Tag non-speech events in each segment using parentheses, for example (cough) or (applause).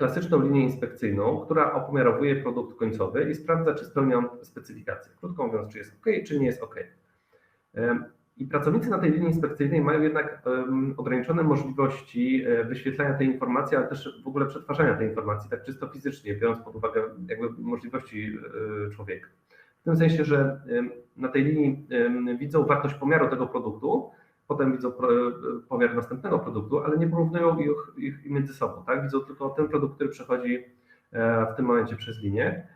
klasyczną linię inspekcyjną, która opomiarowuje produkt końcowy i sprawdza, czy spełnia on specyfikację. Krótko mówiąc, czy jest OK, czy nie jest OK. I pracownicy na tej linii inspekcyjnej mają jednak ograniczone możliwości e, wyświetlania tej informacji, ale też w ogóle przetwarzania tej informacji, tak czysto fizycznie, biorąc pod uwagę jakby możliwości e, człowieka. W tym sensie, że na tej linii widzą wartość pomiaru tego produktu, potem widzą pomiar następnego produktu, ale nie porównują ich, ich między sobą. Tak? Widzą tylko ten produkt, który przechodzi e, w tym momencie przez linię.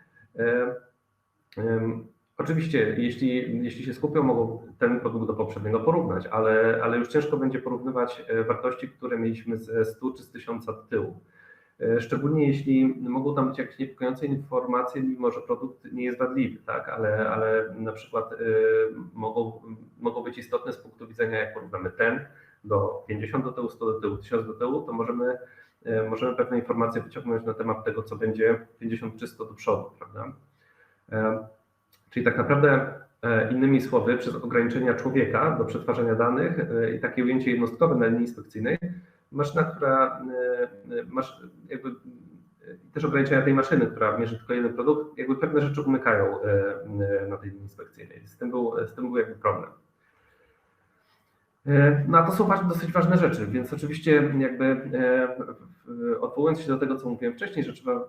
Oczywiście, jeśli, jeśli się skupią, mogą ten produkt do poprzedniego porównać, ale, ale już ciężko będzie porównywać e, wartości, które mieliśmy ze 100 czy z 1000 do tyłu. E, szczególnie jeśli mogą tam być jakieś niepokojące informacje, mimo że produkt nie jest wadliwy, tak? ale, ale na przykład y, mogą, mogą być istotne z punktu widzenia, jak porównamy ten do 50 do tyłu, 100 do tyłu, 1000 do tyłu, to możemy, y, możemy pewne informacje wyciągnąć na temat tego, co będzie 50 czy 100 do przodu, prawda? Y, Czyli tak naprawdę innymi słowy, przez ograniczenia człowieka do przetwarzania danych i takie ujęcie jednostkowe na linii inspekcyjnej, maszyna, która e, masz jakby też ograniczenia tej maszyny, która mierzy tylko jeden produkt, jakby pewne rzeczy umykają na tej inspekcyjnej. Z tym był, z tym był jakby problem. E, no a to są dosyć ważne rzeczy, więc oczywiście jakby e, odwołując się do tego, co mówiłem wcześniej, że trzeba e,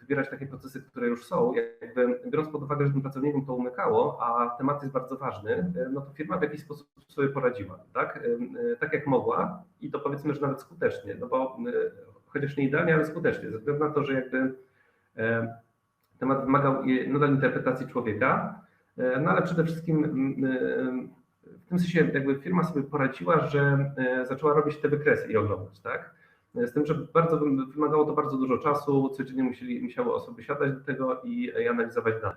wybierać takie procesy, które już są, jakby biorąc pod uwagę, że tym pracownikom to umykało, a temat jest bardzo ważny, no to firma w jakiś sposób sobie poradziła, tak? Tak jak mogła i to powiedzmy, że nawet skutecznie, no bo chociaż nie idealnie, ale skutecznie, ze względu na to, że jakby temat wymagał nadal interpretacji człowieka, no ale przede wszystkim w tym sensie jakby firma sobie poradziła, że e, zaczęła robić te wykresy i oglądać, tak? Z tym, że bardzo wymagało to bardzo dużo czasu, codziennie musieli, musiały osoby siadać do tego i, analizować dane.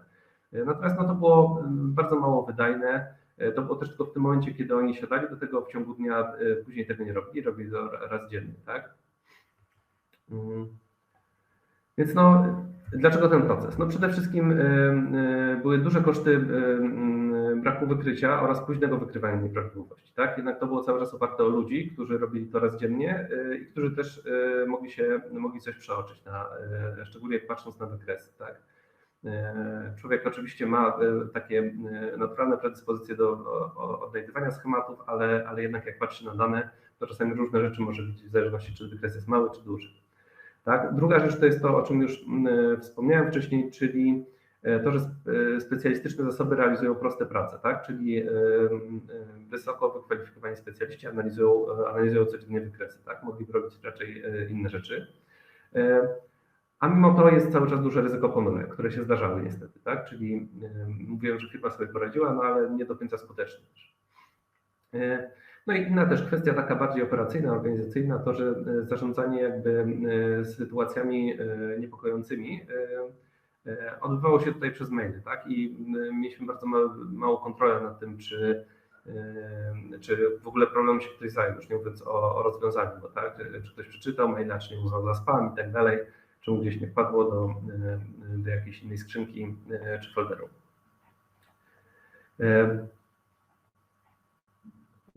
E, natomiast no, to było bardzo mało wydajne. E, to było też tylko w tym momencie, kiedy oni siadali do tego w ciągu dnia, później tego nie robili, robili to raz dziennie, tak? Mm. Więc no, dlaczego ten proces? No przede wszystkim były duże koszty braku wykrycia oraz późnego wykrywania nieprawidłowości. Tak? Jednak to było cały czas oparte o ludzi, którzy robili to raz dziennie y, i którzy też y, mogli się mogli coś przeoczyć, na, y, szczególnie patrząc na wykresy. Tak? Człowiek oczywiście ma takie naturalne predyspozycje do odnajdywania schematów, ale, ale jednak jak patrzy na dane, to czasami różne rzeczy może widzieć w zależności, czy wykres jest mały, czy duży. Tak? Druga rzecz to jest to, o czym już wspomniałem wcześniej, czyli to, że e, specjalistyczne zasoby realizują proste prace, tak? czyli e, wysoko wykwalifikowani specjaliści analizują, analizują codziennie wykresy, tak? mogliby robić raczej inne rzeczy. A mimo to jest cały czas duże ryzyko pomyłek, które się zdarzały niestety, tak? Czyli mówiłem, że firma sobie poradziła, no ale nie do końca skutecznie też. No i inna też kwestia taka bardziej operacyjna, organizacyjna, to, że zarządzanie jakby sytuacjami niepokojącymi E, odbywało się tutaj przez maile, tak? I mieliśmy bardzo małą kontrolę nad tym, czy, e, czy w ogóle problem się ktoś zajął, już nie mówiąc o, o rozwiązaniu, bo tak? Czy ktoś przeczytał maila, czy nie uznał za spam i tak dalej, czy mu gdzieś nie wpadło do, e, do jakiejś innej skrzynki czy folderu.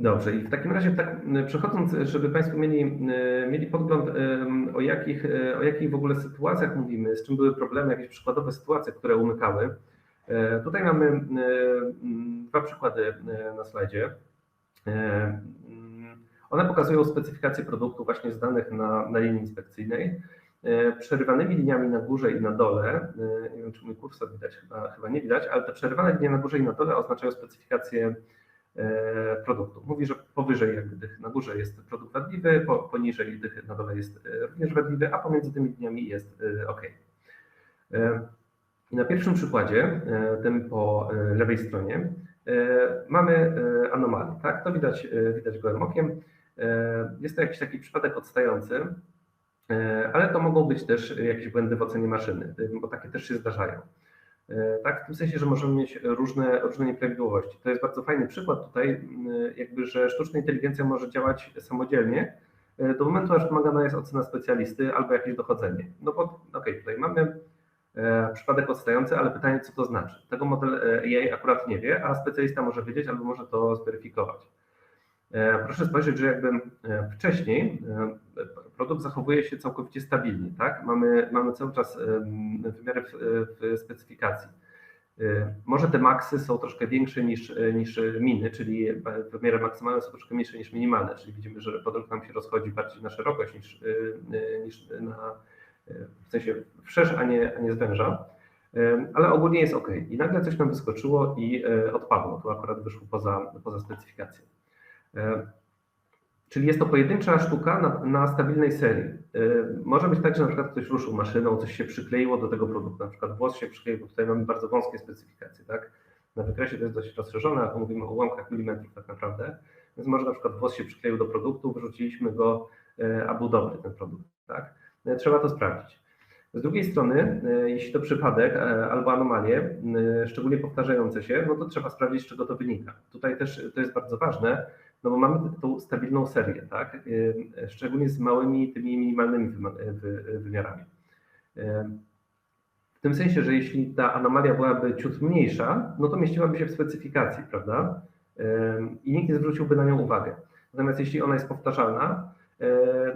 Dobrze, i w takim razie tak przechodząc, żeby Państwo mieli, mieli podgląd o jakich, o jakich w ogóle sytuacjach mówimy, z czym były problemy, jakieś przykładowe sytuacje, które umykały. E, tutaj mamy dwa przykłady e, na slajdzie. E, one pokazują specyfikację produktu właśnie z danych na, na linii inspekcyjnej, przerywanymi liniami na górze i na dole. Nie wiem, czy mój kursor widać, chyba, chyba nie widać, ale te przerywane linie na górze i na dole oznaczają specyfikację E, produktu. Mówi, że powyżej jakby dychy na górze jest produkt wadliwy, poniżej dychy na dole jest e, również wadliwy, a pomiędzy tymi liniami jest e, OK. I na pierwszym przykładzie, tym po lewej stronie, mamy anomalię. Tak? To widać, widać gołym okiem. Jest to jakiś taki przypadek odstający, ale to mogą być też jakieś błędy w ocenie maszyny, bo takie też się zdarzają. E, tak, w tym sensie, że możemy mieć różne, różne nieprawidłowości. To jest bardzo fajny przykład tutaj, jakby, że sztuczna inteligencja może działać samodzielnie e, do momentu, aż wymagana jest ocena specjalisty albo jakieś dochodzenie. No bo okej, okay, tutaj mamy e, przypadek odstający, ale pytanie, co to znaczy. Tego model AI akurat nie wie, a specjalista może wiedzieć albo może to zweryfikować. Proszę spojrzeć, że jakby wcześniej produkt zachowuje się całkowicie stabilnie, tak? Mamy, mamy cały czas wymiary w, w specyfikacji. Może te maksy są troszkę większe niż, niż miny, czyli wymiary maksymalne są troszkę mniejsze niż minimalne, czyli widzimy, że produkt nam się rozchodzi bardziej na szerokość niż, niż na, w sensie wszerz, a nie, a nie zwęża ale ogólnie jest ok. I nagle coś nam wyskoczyło i odpadło. Tu akurat wyszło poza, poza specyfikację. Czyli jest to pojedyncza sztuka na, na, stabilnej serii. Może być tak, że na przykład ktoś ruszył maszyną, coś się przykleiło do tego produktu, na przykład włos się przykleił, bo tutaj mamy bardzo wąskie specyfikacje, tak? Na wykresie to jest dość rozszerzone, a tu mówimy o ułamkach milimetrów tak naprawdę. Więc może na przykład włos się przykleił do produktu, wyrzuciliśmy go, a był dobry ten produkt, tak? Trzeba to sprawdzić. Z drugiej strony, jeśli to przypadek albo anomalie, szczególnie powtarzające się, no to trzeba sprawdzić, z czego to wynika. Tutaj też to jest bardzo ważne, no bo mamy tą stabilną serię, tak? Szczególnie z małymi, tymi minimalnymi wymiarami. W tym sensie, że jeśli ta anomalia byłaby ciut mniejsza, no to mieściłaby się w specyfikacji, prawda? I nikt nie zwróciłby na nią uwagę. Natomiast jeśli ona jest powtarzalna,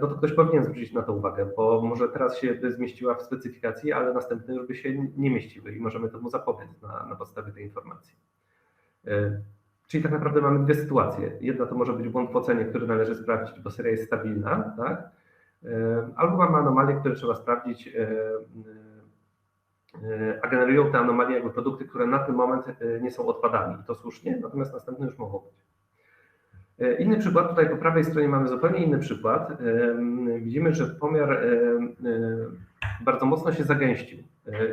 no to ktoś powinien zwrócić na to uwagę, bo może teraz się by zmieściła w specyfikacji, ale następne już by się nie mieściły i możemy temu zapobiec na, na podstawie tej informacji. Czyli tak naprawdę mamy dwie sytuacje. Jedna to może być błąd w ocenie, który należy sprawdzić, bo seria jest stabilna, tak? Albo mamy anomalie, które trzeba sprawdzić, a generują te anomalie jakby produkty, które na ten moment nie są odpadami. I to słusznie, natomiast następne już mogą być. Inny przykład, tutaj po prawej stronie mamy zupełnie inny przykład. Widzimy, że pomiar bardzo mocno się zagęścił.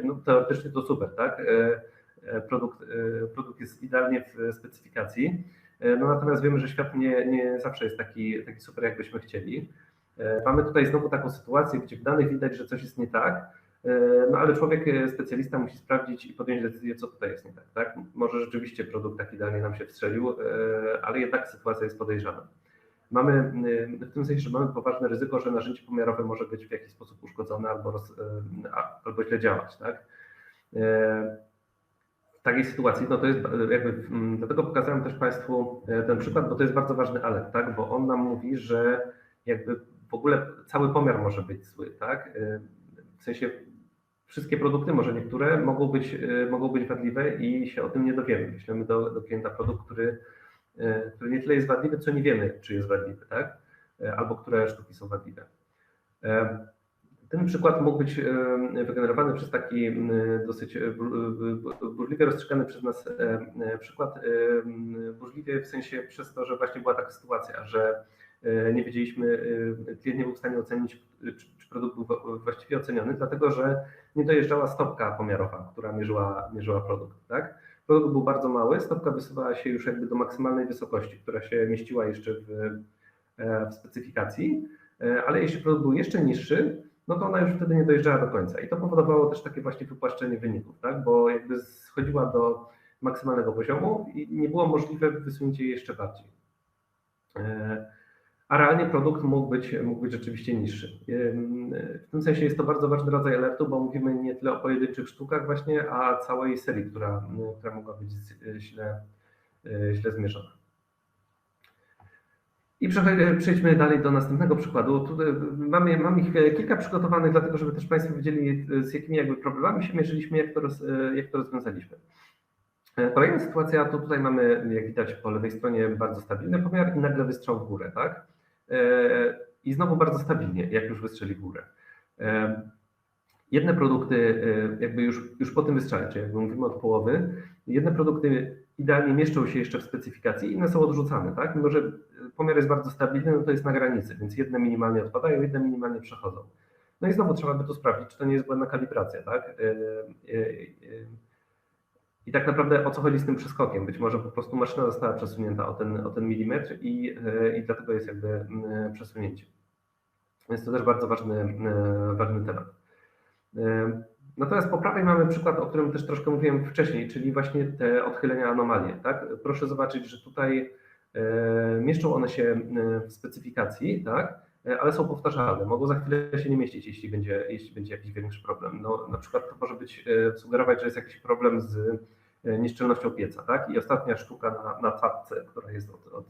No, teoretycznie to super, tak? Produkt, produkt jest idealnie w specyfikacji, no natomiast wiemy, że świat nie, nie zawsze jest taki, taki super, jakbyśmy chcieli. Mamy tutaj znowu taką sytuację, gdzie w danych widać, że coś jest nie tak, no ale człowiek, specjalista musi sprawdzić i podjąć decyzję, co tutaj jest nie tak. tak? Może rzeczywiście produkt tak idealnie nam się wstrzelił, ale jednak sytuacja jest podejrzana. Mamy w tym sensie, że mamy poważne ryzyko, że narzędzie pomiarowe może być w jakiś sposób uszkodzone albo, roz, albo źle działać. Tak? Takiej sytuacji, no to jest jakby, dlatego pokazałem też Państwu ten przykład, bo to jest bardzo ważny alert, tak? bo on nam mówi, że jakby w ogóle cały pomiar może być zły, tak? W sensie wszystkie produkty, może niektóre, mogą być, mogą być wadliwe i się o tym nie dowiemy. Wyślemy do, do klienta produkt, który, który nie tyle jest wadliwy, co nie wiemy, czy jest wadliwy, tak? Albo które sztuki są wadliwe. Ten przykład mógł być wygenerowany przez taki dosyć burzliwie rozstrzygany przez nas przykład, burzliwie w sensie przez to, że właśnie była taka sytuacja, że nie wiedzieliśmy, klient nie był w stanie ocenić, czy produkt był właściwie oceniony, dlatego że nie dojeżdżała stopka pomiarowa, która mierzyła, mierzyła produkt. Tak? Produkt był bardzo mały, stopka wysuwała się już jakby do maksymalnej wysokości, która się mieściła jeszcze w, w specyfikacji, ale jeśli produkt był jeszcze niższy, no to ona już wtedy nie dojeżdżała do końca. I to powodowało też takie właśnie wypłaszczenie wyników, tak? bo jakby schodziła do maksymalnego poziomu i nie było możliwe wysunięcie jej jeszcze bardziej a realnie produkt mógł być, mógł być rzeczywiście niższy. W tym sensie jest to bardzo ważny rodzaj alertu, bo mówimy nie tyle o pojedynczych sztukach właśnie, a całej serii, która, która mogła być źle, źle zmierzona. I przejdźmy dalej do następnego przykładu. Tutaj mamy, mamy ich kilka przygotowanych, dlatego żeby też Państwo wiedzieli, z jakimi jakby problemami się mierzyliśmy, jak to, roz, jak to rozwiązaliśmy. Kolejna sytuacja, to tutaj mamy, jak widać po lewej stronie, bardzo stabilny pomiar i nagle wystrzał w górę, tak? I znowu bardzo stabilnie, jak już wystrzeli w górę. Jedne produkty, jakby już, już po tym wystrzale, jakby mówimy od połowy, jedne produkty idealnie mieszczą się jeszcze w specyfikacji, inne są odrzucane, tak? Mimo, że pomiar jest bardzo stabilny, no to jest na granicy, więc jedne minimalnie odpadają, jedne minimalnie przechodzą. No i znowu trzeba by tu sprawdzić, czy to nie jest błędna kalibracja, tak? I tak naprawdę o co chodzi z tym przeskokiem? Być może po prostu maszyna została przesunięta o ten, o ten milimetr i, i dlatego jest jakby przesunięcie. Więc to też bardzo ważny, ważny temat. Natomiast po prawej mamy przykład, o którym też troszkę mówiłem wcześniej, czyli właśnie te odchylenia anomalie. Tak? Proszę zobaczyć, że tutaj mieszczą one się w specyfikacji, tak? ale są powtarzalne. Mogą za chwilę się nie mieścić, jeśli będzie, jeśli będzie jakiś większy problem. No, na przykład to może być sugerować, że jest jakiś problem z nieszczelnością pieca, tak? I ostatnia sztuka na, na tapce, która jest od, od,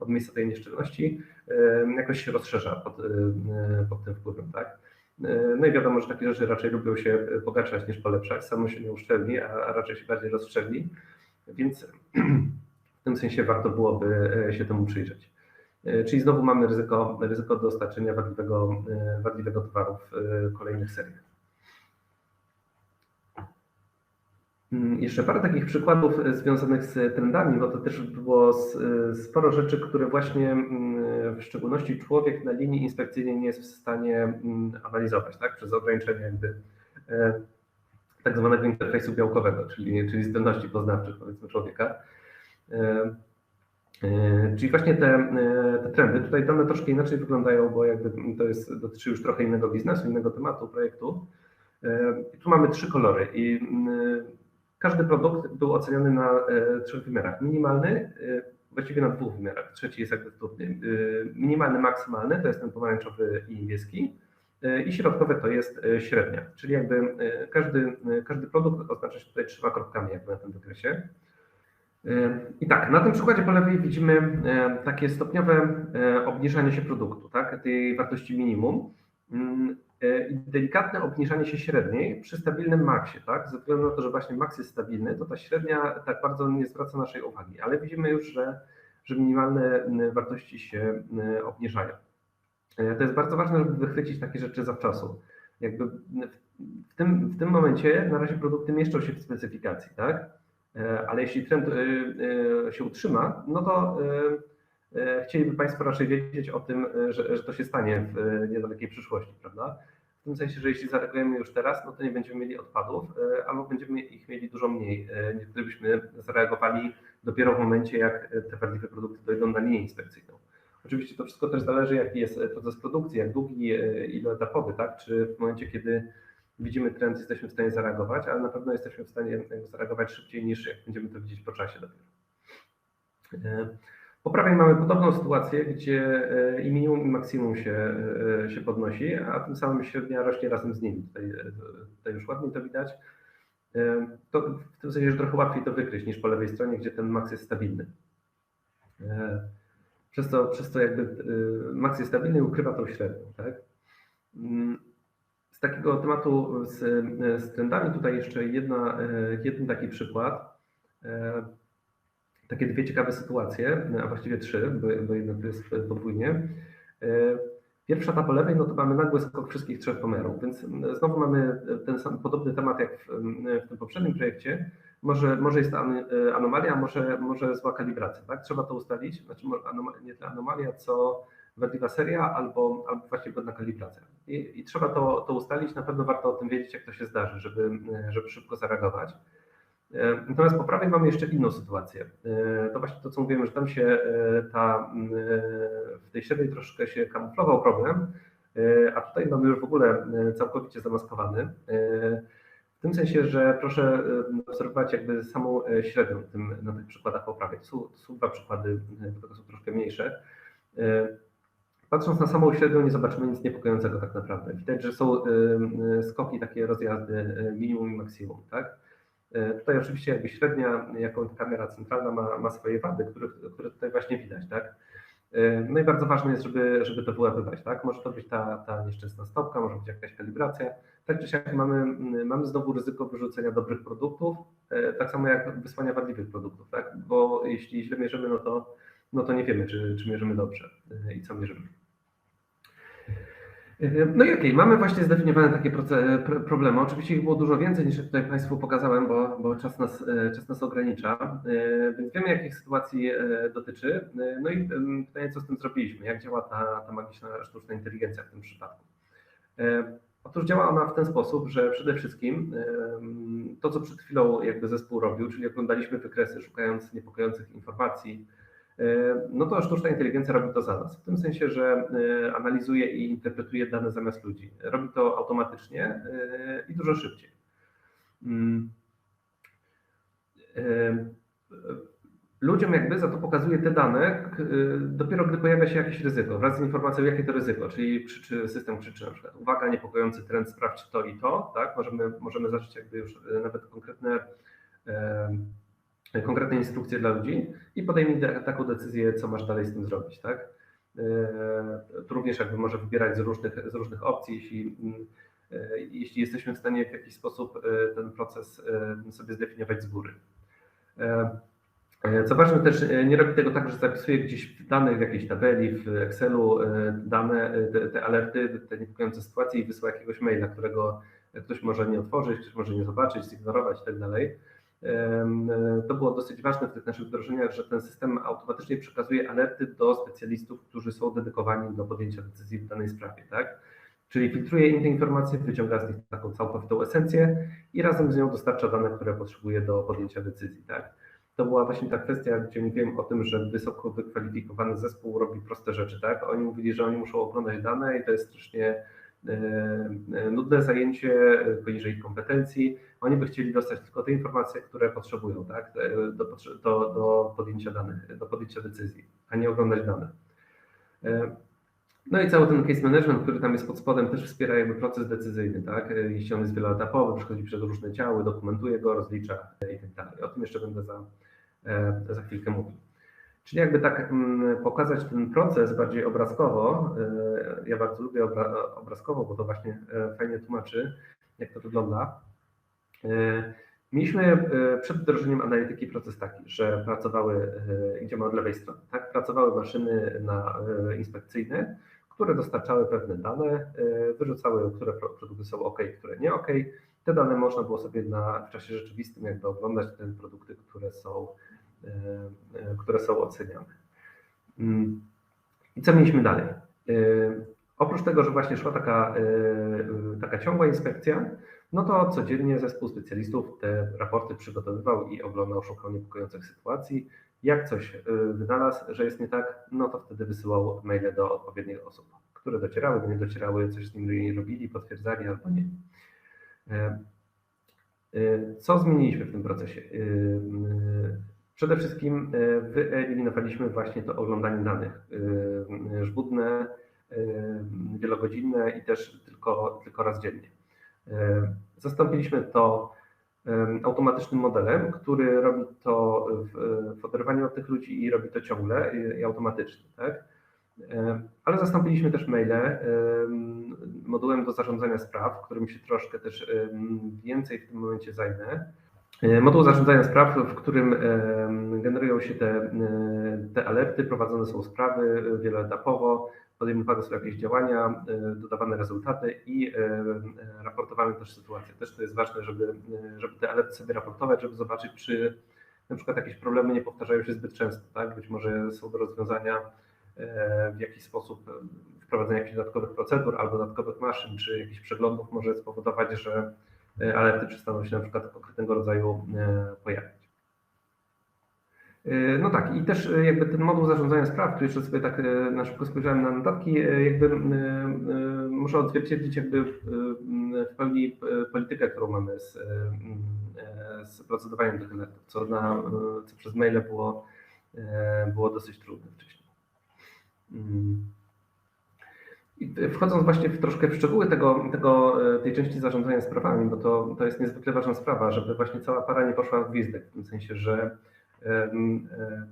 od miejsca tej nieszczelności, jakoś się rozszerza pod, pod tym wpływem, tak? No i wiadomo, że takie rzeczy raczej lubią się pogarszać niż polepszać, samo się nie uszczelni, a raczej się bardziej rozszczelni, więc (clears throat) w tym sensie warto byłoby się temu przyjrzeć. Czyli znowu mamy ryzyko, ryzyko dostarczenia wadliwego, wadliwego towaru w kolejnych seriach. Mm, jeszcze parę takich przykładów e, związanych z trendami, bo to też było e, sporo rzeczy, które właśnie mm, w szczególności człowiek na linii inspekcyjnej nie jest w stanie mm, analizować, tak, przez ograniczenie jakby e, tak zwanego interfejsu białkowego, czyli, czyli zdolności poznawczych powiedzmy człowieka. Czyli właśnie te, te trendy, tutaj dane troszkę inaczej wyglądają, bo jakby to jest, dotyczy już trochę innego biznesu, innego tematu, projektu. Tu mamy trzy kolory i każdy produkt był oceniany na e, trzech wymiarach. Minimalny, e, właściwie na dwóch wymiarach. Trzeci jest jakby trudny. Minimalny, maksymalny to jest ten pomarańczowy i niebieski. I środkowe to jest średnia, czyli jakby każdy, każdy produkt oznacza się tutaj trzema kropkami jakby na tym wykresie. I tak, na tym przykładzie po lewej widzimy takie stopniowe obniżanie się produktu, tak, tej wartości minimum. E, delikatne obniżanie się średniej przy stabilnym maksie, tak? Ze względu na to, że właśnie maks jest stabilny, to ta średnia tak bardzo nie zwraca naszej uwagi, ale widzimy już, że, że minimalne wartości się obniżają. E, to jest bardzo ważne, żeby wychwycić takie rzeczy zawczasu. Jakby w tym, w tym momencie na razie produkty mieszczą się w specyfikacji, tak? E, ale jeśli trend się utrzyma, no to chcieliby Państwo raczej wiedzieć o tym, e, że, że to się stanie w niedalekiej przyszłości, prawda? W tym sensie, że jeśli zareagujemy już teraz, no to nie będziemy mieli odpadów, e, albo będziemy ich mieli dużo mniej. Gdybyśmy zareagowali dopiero w momencie, jak te wadliwe produkty dojdą na linię inspekcyjną. Oczywiście to wszystko też zależy, jaki jest proces produkcji, jak długi, iloetapowy, tak? Czy w momencie, kiedy widzimy trend, jesteśmy w stanie zareagować, ale na pewno jesteśmy w stanie zareagować szybciej niż jak będziemy to widzieć po czasie dopiero. Po prawej mamy podobną sytuację, gdzie e, i minimum i maksimum się, e, się podnosi, a tym samym średnia rośnie razem z nimi. Tutaj, e, tutaj już ładniej to widać. To w tym sensie, że trochę łatwiej to wykryć niż po lewej stronie, gdzie ten maks jest stabilny. Przez to, przez to jakby maks jest stabilny i ukrywa tą średnią. Tak? Mm, z takiego tematu z, z trendami tutaj jeszcze jedna, jeden taki przykład takie dwie ciekawe sytuacje, a właściwie trzy, bo, jedna to jest podwójnie. E, pierwsza ta po lewej, no to mamy nagły skok wszystkich trzech pomiarów, więc znowu mamy ten sam podobny temat jak w, w tym poprzednim projekcie. Może, może jest e, anomalia, może, może zła kalibracja, tak? Trzeba to ustalić, znaczy nie tyle anomalia, co wadliwa seria albo, albo właśnie błędna kalibracja. I, I, trzeba to, to ustalić, na pewno warto o tym wiedzieć, jak to się zdarzy, żeby, żeby szybko zareagować. E, natomiast po prawej mamy jeszcze inną sytuację. E, to właśnie to, co mówiłem, że tam się e, ta, w tej średniej troszkę się kamuflował problem, a tutaj mamy już w ogóle całkowicie zamaskowany. W tym sensie, że proszę obserwować jakby samą średnią tym, na tych przykładach po prawej. Są, są dwa przykłady, które są troszkę mniejsze. Patrząc na samą średnią nie zobaczymy nic niepokojącego tak naprawdę. Widać, że są skoki, takie rozjazdy minimum i maksimum, tak? E, tutaj oczywiście jakby średnia, jaką kamera centralna ma, ma swoje wady, które, które tutaj właśnie widać, tak? E, no i bardzo ważne jest, żeby, żeby to wyłapywać, tak? Może to być ta, ta nieszczęsna stopka, może być jakaś kalibracja. Tak czy siak mamy, mamy znowu ryzyko wyrzucenia dobrych produktów, e, tak samo jak wysłania wadliwych produktów, tak? Bo jeśli źle mierzymy, no to, no to nie wiemy, czy, czy mierzymy dobrze i co mierzymy. No i okej, okay, mamy właśnie zdefiniowane takie problemy. Oczywiście ich było dużo więcej niż tutaj Państwu pokazałem, bo, bo czas, nas, e, czas nas ogranicza, e, więc wiemy jakich sytuacji e, dotyczy. No i pytanie, co z tym zrobiliśmy, jak działa ta, ta magiczna sztuczna inteligencja w tym przypadku. Otóż działa ona w ten sposób, że przede wszystkim to, co przed chwilą jakby zespół robił, czyli oglądaliśmy wykresy szukając niepokojących informacji, E, no to sztuczna inteligencja robi to za nas. W tym sensie, że e, analizuje i interpretuje dane zamiast ludzi. Robi to automatycznie e, i dużo szybciej. Mm. Ludziom jakby za to pokazuje te dane dopiero gdy pojawia się jakieś ryzyko, wraz z informacją jakie to ryzyko, czyli krzyczy, system krzyczy na przykład uwaga, niepokojący trend, sprawdź to i to, tak? Możemy, możemy zacząć jakby już nawet konkretne konkretne instrukcje dla ludzi i podejmij taką decyzję, co masz dalej z tym zrobić, tak? Tu również jakby może wybierać z różnych, z różnych opcji, jeśli, jeśli jesteśmy w stanie w jakiś sposób ten proces sobie zdefiniować z góry. Co ważne też nie robi tego tak, że zapisuje gdzieś dane w jakiejś tabeli, w Excelu dane, te, te alerty, te niepokojące sytuacje i wysyła jakiegoś maila, którego ktoś może nie otworzyć, ktoś może nie zobaczyć, zignorować i tak. To było dosyć ważne w tych naszych wdrożeniach, że ten system automatycznie przekazuje alerty do specjalistów, którzy są dedykowani do podjęcia decyzji w danej sprawie, tak? Czyli filtruje im te informacje, wyciąga z nich taką całkowitą esencję i razem z nią dostarcza dane, które potrzebuje do podjęcia decyzji, tak? To była właśnie ta kwestia, gdzie mówiłem o tym, że wysoko wykwalifikowany zespół robi proste rzeczy, tak? Oni mówili, że oni muszą oglądać dane i to jest strasznie E, e, nudne zajęcie e, poniżej kompetencji. Oni by chcieli dostać tylko te informacje, które potrzebują tak, do, do, do podjęcia danych, do podjęcia decyzji, a nie oglądać dane. No i cały ten case management, który tam jest pod spodem, też wspiera jakby proces decyzyjny, tak? Jeśli on jest wieloetapowy, przechodzi przez różne działy, dokumentuje go, rozlicza i tak dalej. O tym jeszcze będę za, za chwilkę mówił. Czyli jakby tak mm, pokazać ten proces bardziej obrazkowo. E, ja bardzo lubię obrazkowo, bo to właśnie e, fajnie tłumaczy, jak to wygląda. E, mieliśmy przed wdrożeniem analityki proces taki, że pracowały, idziemy od lewej strony, tak? Pracowały maszyny na inspekcyjne, które dostarczały pewne dane, wyrzucały, które produkty są OK, które nie OK. Te dane można było sobie na, w czasie rzeczywistym jakby oglądać te produkty, które są które są oceniane. Mm. I co mieliśmy dalej? E, oprócz tego, że właśnie szła taka, taka ciągła inspekcja, no to codziennie zespół specjalistów te raporty przygotowywał i oglądał, szukał niepokojących sytuacji. Jak coś wynalazł, że jest nie tak, no to wtedy wysyłał maile do odpowiednich osób, które docierały, nie docierały, coś z nimi robili, potwierdzali albo nie. Co zmieniliśmy w tym procesie? Przede wszystkim e, wyeliminowaliśmy właśnie to oglądanie danych e, żmudne, e, wielogodzinne i też tylko, tylko raz dziennie. Zastąpiliśmy to automatycznym modelem, który robi to w, oderwaniu od tych ludzi i robi to ciągle i automatycznie. Tak? Ale zastąpiliśmy też maile modułem do zarządzania spraw, którym się troszkę też więcej w tym momencie zajmę. E, moduł zarządzania spraw, w którym generują się te, e, te alerty, prowadzone są sprawy wieloetapowo, podejmowane są jakieś działania, e, dodawane rezultaty i raportowane też sytuacje. Też to jest ważne, żeby, żeby te alerty sobie raportować, żeby zobaczyć, czy na przykład jakieś problemy nie powtarzają się zbyt często. Tak? Być może są do rozwiązania w jakiś sposób wprowadzenie jakichś dodatkowych procedur albo dodatkowych maszyn, czy jakichś przeglądów może spowodować, że E, alerty przestaną się na przykład konkretnego rodzaju e, pojawiać. E, no tak, i też jakby ten moduł zarządzania spraw, tu jeszcze sobie tak na szybko spojrzałem na notatki, jakby muszę odzwierciedlić jakby w pełni politykę, którą mamy z, z procedowaniem tych alertów, co, na, co przez maile było, było dosyć trudne wcześniej. Wchodząc właśnie w troszkę w szczegóły tego, tego, e, tej części zarządzania sprawami, bo to, to jest niezwykle ważna sprawa, żeby właśnie cała para nie poszła w gwizdek, w tym sensie, że e,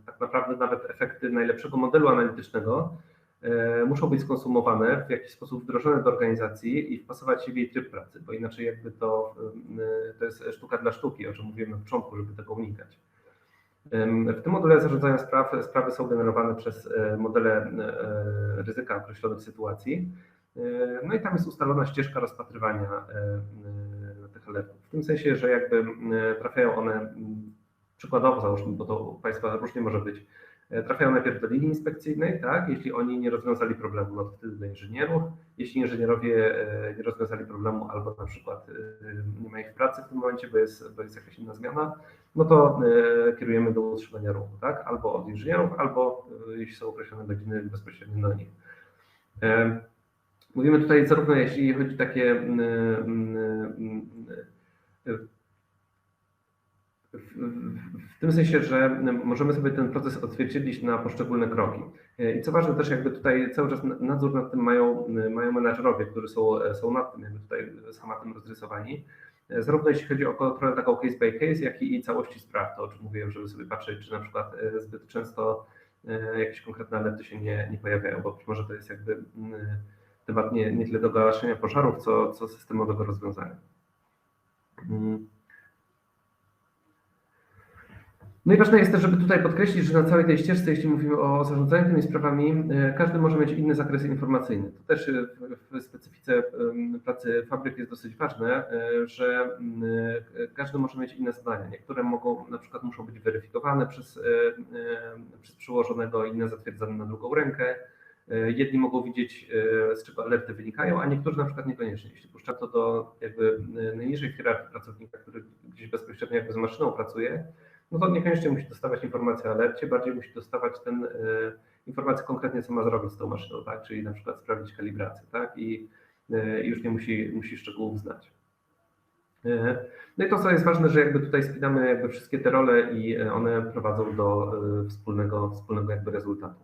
tak naprawdę nawet efekty najlepszego modelu analitycznego e, muszą być skonsumowane, w jakiś sposób wdrożone do organizacji i wpasować się w jej tryb pracy, bo inaczej jakby to, to jest sztuka dla sztuki, o czym mówiłem na początku, żeby tego unikać. W tym module zarządzania spraw sprawy są generowane przez e, modele e, ryzyka określonych sytuacji. E, no i tam jest ustalona ścieżka rozpatrywania tych alertów. W tym sensie, że jakby trafiają one przykładowo załóżmy, bo to u Państwa różnie może być, trafiają najpierw do linii inspekcyjnej, tak? Jeśli oni nie rozwiązali problemu, no to wtedy do inżynierów. Jeśli inżynierowie nie rozwiązali problemu albo na przykład nie ma ich pracy w tym momencie, bo jest, bo jest jakaś inna zmiana, no to e, kierujemy do utrzymania ruchu, tak? Albo od inżynierów, albo e, jeśli są określone godziny, bezpośrednio do nich. E, mówimy tutaj zarówno jeśli chodzi o takie w tym sensie, że możemy sobie ten proces odzwierciedlić na poszczególne kroki. I co ważne, też jakby tutaj cały czas nadzór nad tym mają, mają menadżerowie, którzy są, są nad tym, jakby tutaj schematem rozrysowani. e, zarówno jeśli chodzi o kontrolę taką case by case, jak i całości spraw, to o czym mówiłem, żeby sobie patrzeć, czy na przykład e, zbyt często e, jakieś konkretne alerty się nie, nie pojawiają, bo być może to jest jakby mm, temat nie, nie tyle do gaszenia pożarów, co, co systemowego rozwiązania. No i ważne jest też, żeby tutaj podkreślić, że na całej tej ścieżce, jeśli mówimy o zarządzaniu tymi sprawami, e, każdy może mieć inny zakres informacyjny. To też e, w, specyfice pracy fabryk jest dosyć ważne, e, że m, e, każdy może mieć inne zadania. Niektóre mogą, na przykład muszą być weryfikowane przez, przez przełożonego, inne zatwierdzane na drugą rękę. Jedni mogą widzieć, z czego alerty wynikają, a niektórzy na przykład niekoniecznie. Jeśli puszczam to do jakby najniższej hierarchii pracownika, który gdzieś bezpośrednio jakby z maszyną pracuje, no to niekoniecznie musi dostawać informację o alercie, bardziej musi dostawać ten e, informację konkretnie, co ma zrobić z tą maszyną, tak? Czyli na przykład sprawdzić kalibrację, tak? I e, już nie musi, musi szczegółów znać. E, No i to, co jest ważne, że jakby tutaj spinamy jakby wszystkie te role i one prowadzą do wspólnego, wspólnego jakby rezultatu.